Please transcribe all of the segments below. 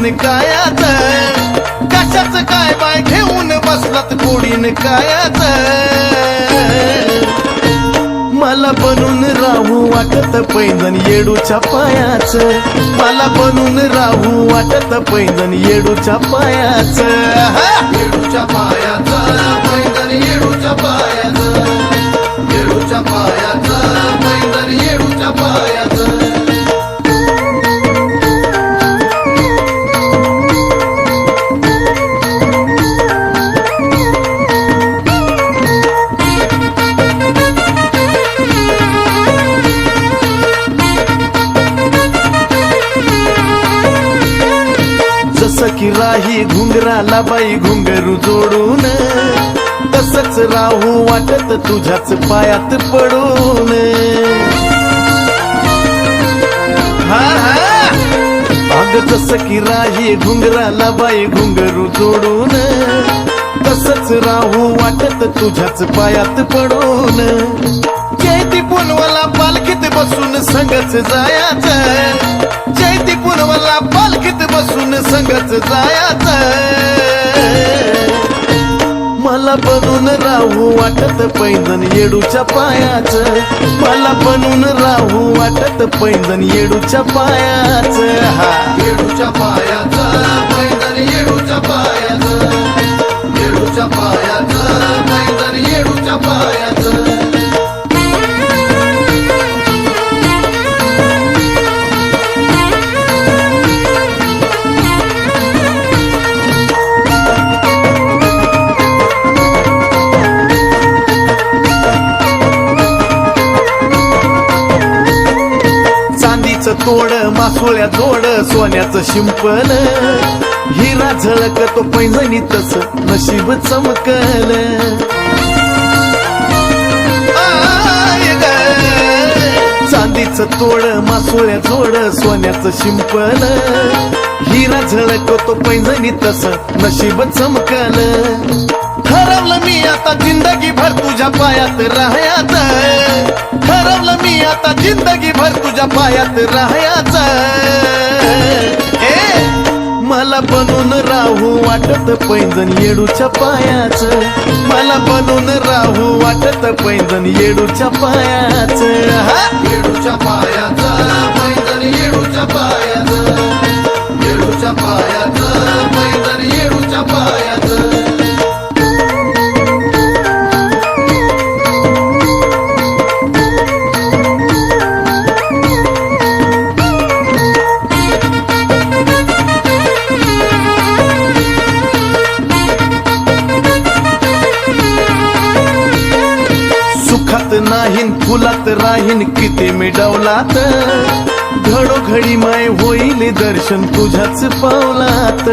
Codeine कायाच? कशाच काय bye घेऊन बसलात कोडीन कायाच? मला बनून राहू वाटत पैदन येडूच्या पायाच. मला बनून राहू वाटत पैंजण येडूच्या पायाच. की राही घुंगराला बाई घुंगरू जोडून. तसंच राहू वाटत तुझ्याच पायात पडून. हा, हा. अग तस की राही घुंगराला बाई घुंगरू जोडून. तसंच राहू वाटत तुझ्याच पायात पडून. जयती पुनवाला पालखीत बसून संगच जायाचं. मानवाला पालखीत बसून संगत जायाच. मला बनून राहू वाटत पैंजण येडूच्या पायाच. मला बनून राहू वाटत पैंजण येडूच्या पायाच. हा येडूच्या पाया तोड मासोळ्या तोड सोन्याचं शिंपण हिरा झळक तो पैंजणी तस नशीब चमकल. आय चांदीचं तोड मासोळ्या जोड सोन्याचं शिंपण हिरा झळक तो पैंजणी तस नशीब चमकल. ठरवलं मी आता जिंदगी भर तुझ्या पायात राहयात आता जिंदगी भर तुझ्या पायात राहायच. हे मला बनून राहू वाटत पैंजण येडूच्या पायाच. मला बनून राहू वाटत पैंजण येडूच्या पायाच. हा? येडूच्या पायाच. राहीन फुलात राहीन किती मिडवलात. घडोघडी माय होईल दर्शन तुझ्याच पावलात.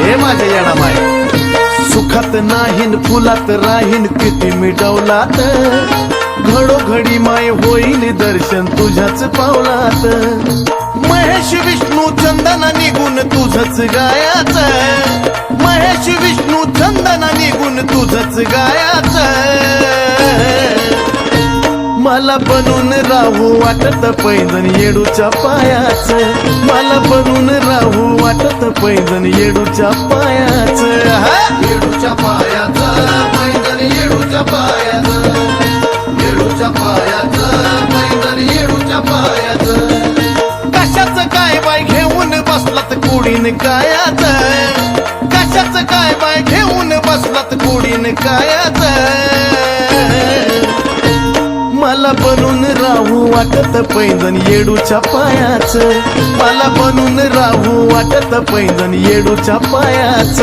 हे माझ्या येणा माय. सुखात नाहीन फुलात राहीन किती मिटवलात घडोघडी माय होईल दर्शन तुझ्याच पावलात. महेश विष्णू चंदना निघून तुझच गायाच महेश विष्णू निघून तुझच गायाच मला बनून राहू वाटत पैंजण येडूच्या पायाच. मला बनून राहू वाटत पैंजण येडूच्या पायाच? येडूच्या पायाच पैंजण येडूच्या पायाच. येडूच्या पायाच पैंजण येडूच्या पायाच. कशाच काय बाय घेऊन बसलात कुडीन कायाच कशाच काय बाय घेऊन बसलात गोडीन कायाच मला बनून राहू वाटत पैंजण येडूच्या पायाच. मला बनून राहू वाटत पैंजण येडूच्या येडूच्या पायाच.